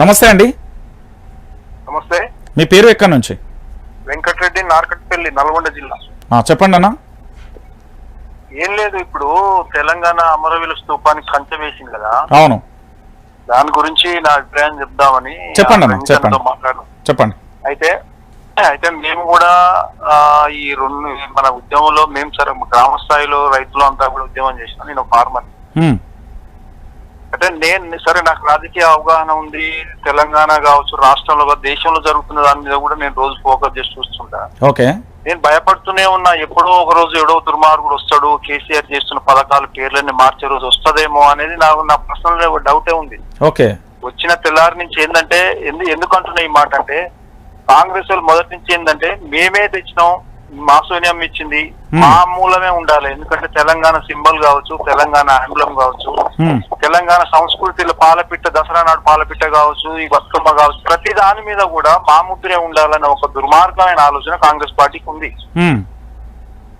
నమస్తే అండి. నమస్తే. మీ పేరు ఎక్కడి నుంచి? వెంకటరెడ్డి నార్కట్పల్లి నల్గొండ జిల్లా. చెప్పండి అన్న. ఏం లేదు ఇప్పుడు తెలంగాణ అమరవీల స్తూపానికి కంచె వేసింది కదా. అవును. దాని గురించి నా అభిప్రాయం చెప్దామని చెప్పండి అన్న, చెప్పండి. చెప్పండి. అయితే అయితే మేము కూడా ఈ రెండు మన ఉద్యమంలో మేము సరే గ్రామ స్థాయిలో రైతులు అంతా కూడా ఉద్యమం చేసినాం. నేను ఫార్మర్ నేను సరే నాకు రాజకీయ అవగాహన ఉంది. తెలంగాణ కావచ్చు రాష్ట్రంలో కావచ్చు, దేశంలో జరుగుతున్న దాని మీద కూడా నేను రోజు ఫోకస్ చేసి చూస్తుంటా. ఓకే. నేను భయపడుతూనే ఉన్నా. ఎప్పుడో ఒక రోజు ఎడో దుర్మార్గుడు వస్తాడు కేసీఆర్ చేస్తున్న పథకాలు పేర్లన్నీ మార్చే రోజు వస్తదేమో అనేది నాకు నా పర్సనల్ డౌటే ఉంది. ఓకే. వచ్చిన తెల్లారి నుంచి ఏంటంటే ఎందు ఎందుకు అంటున్నా ఈ మాట అంటే కాంగ్రెస్ వాళ్ళు మొదటి నుంచి ఏంటంటే మేమే తెచ్చినాం మా సోనియం ఇచ్చింది. మా మూలమే ఉండాలి. ఎందుకంటే తెలంగాణ సింబల్ కావచ్చు తెలంగాణ ఆంగ్లం కావచ్చు తెలంగాణ సంస్కృతిలో పాలపిట్ట దసరా నాడు పాలపిట్ట కావచ్చు ఈ బతుకమ్మ కావచ్చు ప్రతి దాని మీద కూడా మా ముద్రే ఉండాలన్న ఒక దుర్మార్గమైన ఆలోచన కాంగ్రెస్ పార్టీకి ఉంది.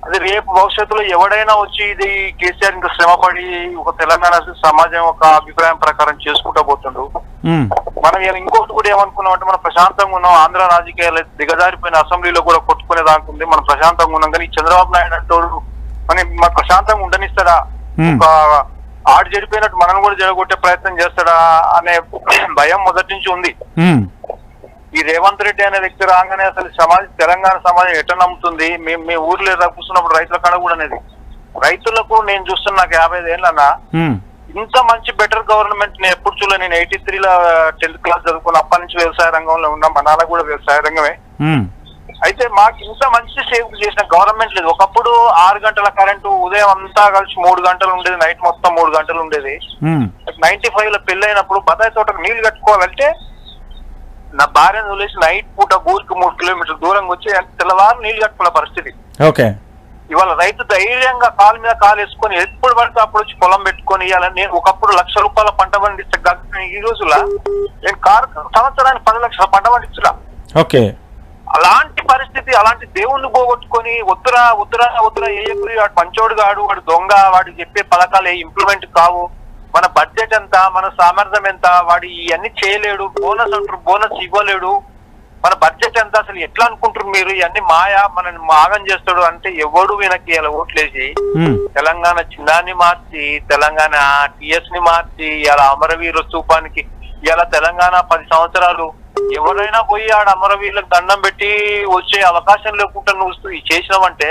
అది రేపు భవిష్యత్తులో ఎవడైనా వచ్చి ఇది కేసీఆర్ ఇంకా శ్రమపడి ఒక తెలంగాణ సమాజం ఒక అభిప్రాయం ప్రకారం చేసుకుంటా పోతుండు. మనం ఇంకొకటి కూడా ఏమనుకున్నాం అంటే మనం ప్రశాంతంగా ఉన్నాం ఆంధ్ర రాజకీయాలు దిగజారిపోయిన అసెంబ్లీలో కూడా కొట్టుకునే దానికి ఉంది మనం ప్రశాంతంగా ఉన్నాం. కానీ చంద్రబాబు నాయుడు అంటాడు మనం మన ప్రశాంతంగా ఉండనిస్తాడా. ఒక ఆడు చెడిపోయినట్టు మనం కూడా జరగొట్టే ప్రయత్నం చేస్తాడా అనే భయం మొదటి నుంచి ఉంది. ఈ రేవంత్ రెడ్డి అనే వ్యక్తి రాగానే అసలు సమాజం తెలంగాణ సమాజం ఎట్లా నమ్ముతుంది? మేము మీ ఊర్లో కూర్చున్నప్పుడు రైతుల కాడ కూడా అనేది. రైతులకు నేను చూస్తున్న నాకు యాభై ఏళ్ళన్నా ఉమ్, ఇంత మంచి బెటర్ గవర్నమెంట్ నేను ఎప్పుడు చూడలే. నేను ఎయిటీ త్రీలో టెన్త్ క్లాస్ చదువుకున్న అప్పటి నుంచి వ్యవసాయ రంగంలో ఉన్నా మా నాన్న కూడా వ్యవసాయ రంగమే. అయితే మాకు ఇంత మంచి సేవ్ చేసిన గవర్నమెంట్ లేదు. ఒకప్పుడు ఆరు గంటల కరెంటు ఉదయం అంతా కలిసి మూడు గంటలు ఉండేది నైట్ మొత్తం మూడు గంటలు ఉండేది. నైన్టీ ఫైవ్లో పెళ్ళైనప్పుడు బతాయి తోటకు నీళ్ళు కట్టుకోవాలంటే నా భార్యను వదిలేసి నైట్ పూట ఊరికి మూడు కిలోమీటర్ల దూరంగా వచ్చి తెల్లవారు నీళ్ళు కట్టుకున్న పరిస్థితి. ఓకే. ఇవాళ రైతు ధైర్యంగా కాలు మీద కాలు వేసుకొని ఎప్పుడు పడితే అప్పుడు వచ్చి పొలం పెట్టుకొని ఇవాళ నేను ఒకప్పుడు లక్ష రూపాయల పంట పండిస్తే ఈ రోజుల నేను కారు సంవత్సరానికి పది లక్షల పంట పండించులా ఓకే. అలాంటి పరిస్థితి అలాంటి దేవుణ్ణి పోగొట్టుకొని వద్దురా వద్దురా వద్దురా ఏ పంచోడు గాడు వాడు దొంగ వాడు చెప్పే పథకాలు ఏ ఇంప్లిమెంట్ కావు. మన బడ్జెట్ ఎంత మన సామర్థ్యం ఎంత వాడు ఇవన్నీ చేయలేడు బోనస్ అంటారు బోనస్ ఇవ్వలేడు. మన బడ్జెట్ ఎంత అసలు ఎట్లా అనుకుంటారు మీరు? ఇవన్నీ మాయా? మనని మాగం చేస్తాడు అంటే ఎవడు వెనక్కి ఇలా ఓట్లేసి తెలంగాణ చిన్నాన్ని మార్చి తెలంగాణ టిఎస్ని మార్చి ఇలా అమరవీర స్తూపానికి ఇలా తెలంగాణ పది సంవత్సరాలు ఎవరైనా పోయి ఆడ అమరవీరులకు దండం పెట్టి వచ్చే అవకాశం లేకుండా నువ్వు చేసినావంటే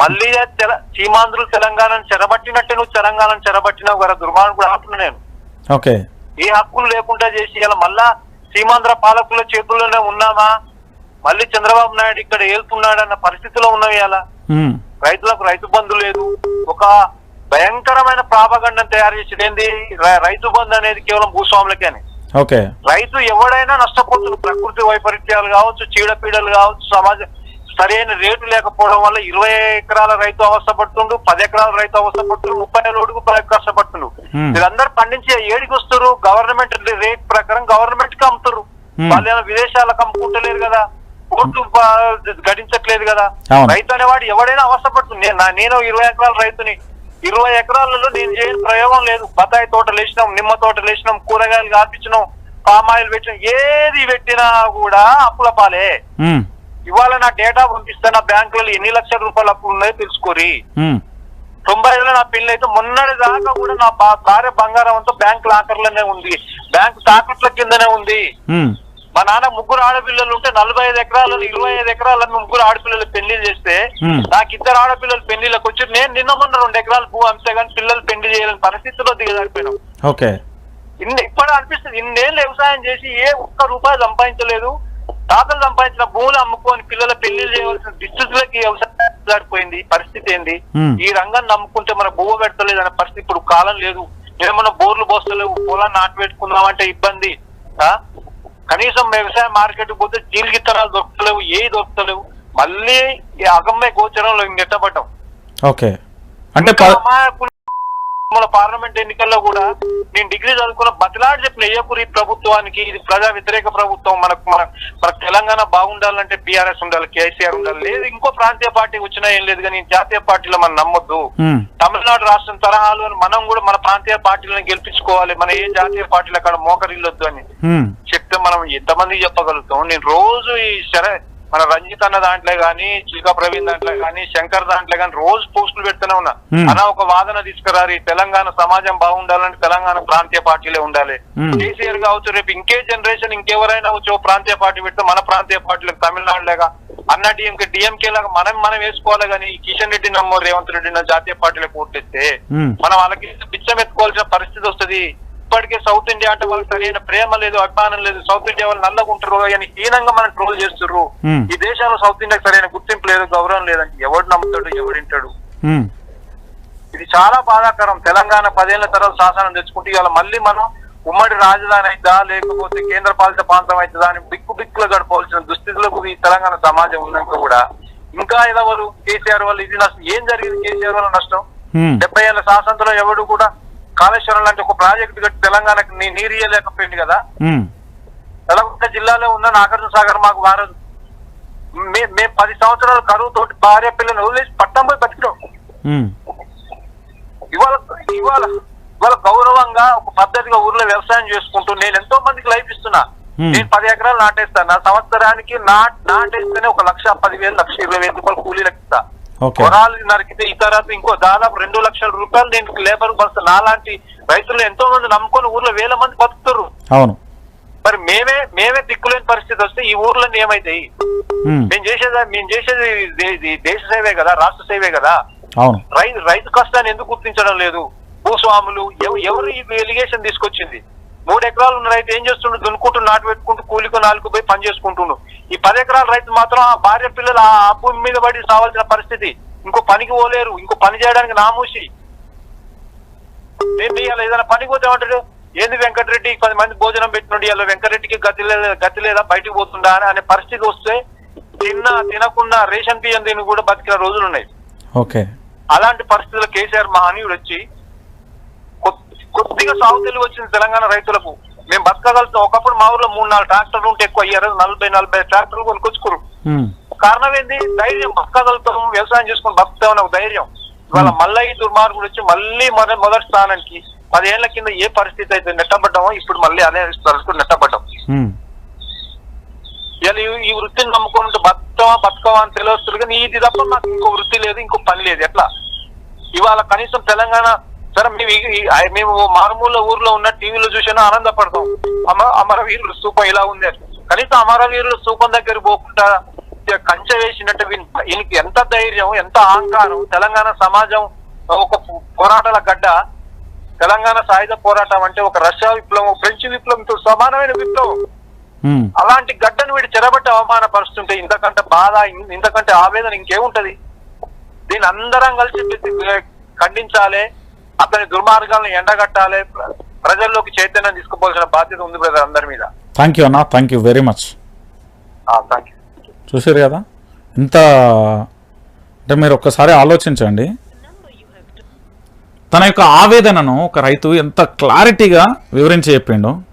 మళ్ళీ తెల సీమాంధ్రులు తెలంగాణను చెరబట్టినట్టే నువ్వు తెలంగాణను చెరబట్టినావు కదా దుర్మార్గుడు అంటున్నా నేను. ఓకే. ఏ హక్కులు లేకుండా చేసి ఇలా మళ్ళా సీమాంధ్ర పాలకుల చేతుల్లోనే ఉన్నామా? మళ్ళీ చంద్రబాబు నాయుడు ఇక్కడ ఏలుతున్నాడన్న పరిస్థితిలో ఉన్నాం ఇలా రైతులకు రైతు బంధు లేదు. ఒక భయంకరమైన ప్రాపగండం తయారు చేసేది ఏంది? రైతు బంధు అనేది కేవలం భూస్వాములకే ఓకే. రైతు ఎవడైనా నష్టపోతుంది ప్రకృతి వైపరీత్యాలు కావచ్చు చీడపీడలు కావచ్చు సమాజం సరైన రేటు లేకపోవడం వల్ల ఇరవై ఎకరాల రైతు అవస్థపడుతుండు పది ఎకరాల రైతు అవస్థపడుతుండు ముప్పై లోడుకు పది కష్టపడుతుండు Hmm. వీళ్ళందరూ పండించే ఏడికి వస్తారు గవర్నమెంట్ రేట్ ప్రకారం గవర్నమెంట్కి అమ్ముతారు. వాళ్ళు ఏమైనా విదేశాలకు అమ్ముకుంటలేరు కదా కోర్టు గడించట్లేదు కదా. రైతు అనేవాడు ఎవడైనా అవస్థపడుతుంది నేను ఇరవై ఎకరాల రైతుని. ఇరవై ఎకరాలలో నేను చేయని ప్రయోగం లేదు. బత్తాయి తోటలు వేసినాం నిమ్మ తోటలు వేసినాం కూరగాయలు కాపించినాం పామాయిల్ పెట్టినాం ఏది పెట్టినా కూడా అప్పుల పాలే. ఇవాళ నా డేటా పంపిస్తే నా బ్యాంకులలో ఎన్ని లక్షల రూపాయలు అప్పులు ఉన్నాయో తెలుసుకోరి. తొంభై ఐదులో నా పెళ్ళి అయితే మొన్నటి దాకా కూడా నా భార్య బంగారం అంతా బ్యాంక్ లాకర్లోనే ఉంది. బ్యాంక్ తాకట్ల కిందనే ఉంది. మా నాన్న ముగ్గురు ఆడపిల్లలు ఉంటే నలభై ఐదు ఎకరాలలో ఇరవై ఐదు ఎకరాల ముగ్గురు ఆడపిల్లలు పెళ్ళి చేస్తే. నాకు ఇద్దరు ఆడపిల్లలు పెళ్ళిళ్ళకి వచ్చి నేను నిన్న మొన్న రెండు ఎకరాలు భూ అంతే కానీ పిల్లలు పెళ్ళి చేయలేని పరిస్థితిలో దిగజారిపోయినాం. ఓకే. ఇన్ని ఇప్పుడు అనిపిస్తుంది. ఇన్నేళ్ళు వ్యవసాయం చేసి ఏ ఒక్క రూపాయి సంపాదించలేదు. తాతలు సంపాదించిన భూములు అమ్ముకొని పిల్లల పెళ్ళి చేయవలసిన దుస్థితులకి వ్యవసాయం పరిస్థితి ఏంది? Hmm. ఈ రంగాన్ని నమ్ముకుంటే మన భూమ పెడతలేదు అనే పరిస్థితి ఇప్పుడు కాలం లేదు. ఏమన్నా బోర్లు పోస్తలేవు. పొలాన్ని నాటు పెట్టుకుందామంటే ఇబ్బంది. ఆ? కనీసం వ్యవసాయ మార్కెట్ పోతే జీలు గిత్తనాలు దొరుకుతలేవు ఏ దొరుకుతలేవు మళ్ళీ ఈ అగమ్య గోచరంలో ఇంకెట్టబడ్డాం ఓకే. అంటే అమాయకుల పార్లమెంట్ ఎన్నికల్లో కూడా నేను డిగ్రీ చదువుకున్న బతిలాడి చెప్పిన ఏపురి ప్రభుత్వానికి ఇది ప్రజా వ్యతిరేక ప్రభుత్వం. మనకు మన తెలంగాణ బాగుండాలంటే బీఆర్ఎస్ ఉండాలి కేసీఆర్ ఉండాలి. లేదు ఇంకో ప్రాంతీయ పార్టీ వచ్చినా ఏం లేదు కానీ జాతీయ పార్టీలో మనం నమ్మొద్దు. తమిళనాడు రాష్ట్రం తరహాలు అని మనం కూడా మన ప్రాంతీయ పార్టీలను గెలిపించుకోవాలి. మన ఏ జాతీయ పార్టీలు అక్కడ మోకరిల్లొద్దు అని చెప్తే మనం ఎంతమంది చెప్పగలుగుతాం? నేను రోజు ఈ శర మన రంజిత్ అన్న దాంట్లో గానీ చిల్కా ప్రవీణ్ దాంట్లో గానీ శంకర్ దాంట్లో గానీ రోజు పోస్టులు పెడుతూనే ఉన్నా. అలా ఒక వాదన తీసుకురారు తెలంగాణ సమాజం బాగుండాలంటే తెలంగాణ ప్రాంతీయ పార్టీలే ఉండాలి. కేసీఆర్ కావచ్చు రేపు ఇంకే జనరేషన్ ఇంకెవరైనా వచ్చి ప్రాంతీయ పార్టీ పెడితే మన ప్రాంతీయ పార్టీలకు తమిళనాడు లాగా అన్న డిఎంకే డిఎంకే లాగా మనం మనం వేసుకోవాలి కానీ కిషన్ రెడ్డి నమ్మో రేవంత్ రెడ్డి నా జాతీయ పార్టీలకు ఓట్లేస్తే మనం వాళ్ళకి బిచ్చం ఎత్తుకోవాల్సిన పరిస్థితి వస్తది ఇప్పటికే సౌత్ ఇండియా అంటే వాళ్ళకి సరైన ప్రేమ లేదు అభిమానం లేదు. సౌత్ ఇండియా వాళ్ళు నల్లగుంటారు అని హీనంగా మనం ట్రోల్ Hmm. ఈ దేశంలో సౌత్ ఇండియాకి సరైన గుర్తింపు లేదు గౌరవం లేదని ఎవడు నమ్ముతాడు ఎవడింటాడు ఇది చాలా బాధాకరం. తెలంగాణ పదేళ్ళ తర్వాత శాసనం తెచ్చుకుంటే ఇవాళ మళ్ళీ మనం ఉమ్మడి రాజధాని అయిద్దా లేకపోతే కేంద్ర పాలిత ప్రాంతం అవుతుందా అని బిక్కు బిక్కులు గడపవలసిన దుస్థితిలోకి ఈ తెలంగాణ సమాజం ఉన్నాక కూడా. ఇంకా ఎదవరు కేసీఆర్ వల్ల ఇది నష్టం. ఏం జరిగింది కేసీఆర్ వల్ల నష్టం? డెబ్బై ఏళ్ళ శాసనంలో ఎవడు కూడా కాళేశ్వరం లాంటి ఒక ప్రాజెక్ట్ కట్టి తెలంగాణకు నీరు ఇయ్యలేకపోయింది కదా. తెలంగాణ జిల్లాలో ఉన్న నాగార్జున సాగర్ మాకు వారదు మే- మేము పది సంవత్సరాలు కరువు తోటి భార్య పిల్లలు వదిలేసి పట్టణం పోయి బతికినాం. ఇవాళ ఇవాళ ఇవాళ గౌరవంగా ఒక పద్ధతిగా ఊర్లో వ్యవసాయం చేసుకుంటూ నేను ఎంతో మందికి లైఫ్ ఇస్తున్నా. నేను పది ఎకరాలు నాటేస్తాను నా సంవత్సరానికి నా నాటేస్తేనే ఒక లక్ష పదివేలు లక్ష ఇరవై వేల రూపాయలు కూలీలకు ఇస్తా. ఓకే పొలాలు నరికితే ఈ తర్వాత ఇంకో దాదాపు రెండు లక్షల రూపాయలు నేను లేబర్ బస్తా నాలాంటి రైతులు ఎంతో మంది నమ్ముకొని ఊర్లో వేల మంది బతుకుతారు అవును. మరి మేమే మేమే దిక్కులేని పరిస్థితి వస్తే ఈ ఊర్లో ఏమైతాయి? మేము చేసేది మేము చేసేది దేశ సేవే కదా రాష్ట్ర సేవే కదా? రైతు రైతు కష్టాన్ని ఎందుకు గుర్తించడం లేదు? భూస్వాములు ఎవ- ఎవరు ఈ ఎలిగేషన్ తీసుకొచ్చింది? మూడు ఎకరాలు ఉన్న రైతు ఏం చేస్తుండు? దున్నుకుంటూ నాటు పెట్టుకుంటూ కూలికి నాలుగు పోయి పని చేసుకుంటుండు. ఈ పది ఎకరాల రైతు మాత్రం ఆ భార్య పిల్లలు ఆ భూమి మీద పడి సావాల్సిన పరిస్థితి. ఇంకో పనికి పోలేరు. ఇంకో పని చేయడానికి నామూసి. నేను ఇవాళ ఏదైనా పనికి పోతే ఏమంటాడు ఏంది వెంకటరెడ్డి? పది మంది భోజనం పెట్టినట్టు ఇలా వెంకటరెడ్డికి గతి లేదా గతి లేదా? బయటికి పోతుందా అని అనే పరిస్థితి వస్తే తిన్న తినకుండా రేషన్ బియ్యం తిని కూడా బతికిన రోజులు ఉన్నాయి. ఓకే. అలాంటి పరిస్థితుల్లో కేసీఆర్ మహనీయుడు వచ్చి కొద్దిగా సాగు తెలివి వచ్చింది తెలంగాణ రైతులకు. మేము బతకగలుగుతాం. ఒకప్పుడు మా ఊర్లో మూడు నాలుగు ట్రాక్టర్లు ఉంటే ఎక్కువ అయ్యారు నలభై నలభై ట్రాక్టర్లు కొనుక్కొచ్చుకోరు కారణం ఏంది? ధైర్యం. బతకగలుగుతాం. వ్యవసాయం చేసుకుని బతుకుతామని ఒక ధైర్యం. ఇవాళ మళ్ళీ ఈ దుర్మార్గుడు వచ్చి మళ్ళీ మొద మొదటి స్థానానికి పదేళ్ళ కింద ఏ పరిస్థితి అయితే నెట్టబడ్డామో ఇప్పుడు మళ్ళీ అదే పరిస్థితి నెట్టబడ్డాం. ఇలా ఈ- వృత్తిని నమ్ముకొని ఉంటే బతుకమా బతుకమా అని తెలియస్తుంది కానీ ఇది తప్ప మాకు ఇంకో వృత్తి లేదు ఇంకో పని లేదు. ఎట్లా? ఇవాళ కనీసం తెలంగాణ సరే మేము మేము మారుమూల ఊర్లో ఉన్న టీవీలో చూసినా ఆనందపడతాం. అమ అమరవీరుల స్తూపం ఇలా ఉంది. కనీసం అమరవీరుల స్తూపం దగ్గర పోకుండా కంచె వేసినట్టు వీని- ఈయనకి ఎంత ధైర్యం ఎంత అహంకారం తెలంగాణ సమాజం ఒక పోరాటాల గడ్డ. తెలంగాణ సాయుధ పోరాటం అంటే ఒక రష్యా విప్లవం ఫ్రెంచ్ విప్లవంతో సమానమైన విప్లవం. అలాంటి గడ్డను వీడు చెరబట్టి అవమానపరుస్తుంటే ఇంతకంటే బాధ ఇంతకంటే ఆవేదన ఇంకేముంటది? దీని అందరం కలిసి ఖండించాలి. అతని దుర్మార్గాలను ఎండగట్టాలి. ప్ర- ప్రజల్లోకి చైతన్యం తీసుకుపోవాల్సిన బాధ్యత ఉంది బ్రదర్ అందరి మీద. థ్యాంక్ యూ అన్న thank you very much thank you చూసారు కదా? ఇంత అంటే మీరు ఒక్కసారి ఆలోచించండి. తన యొక్క ఆవేదనను ఒక రైతు ఎంత క్లారిటీగా వివరించి చెప్పిండు.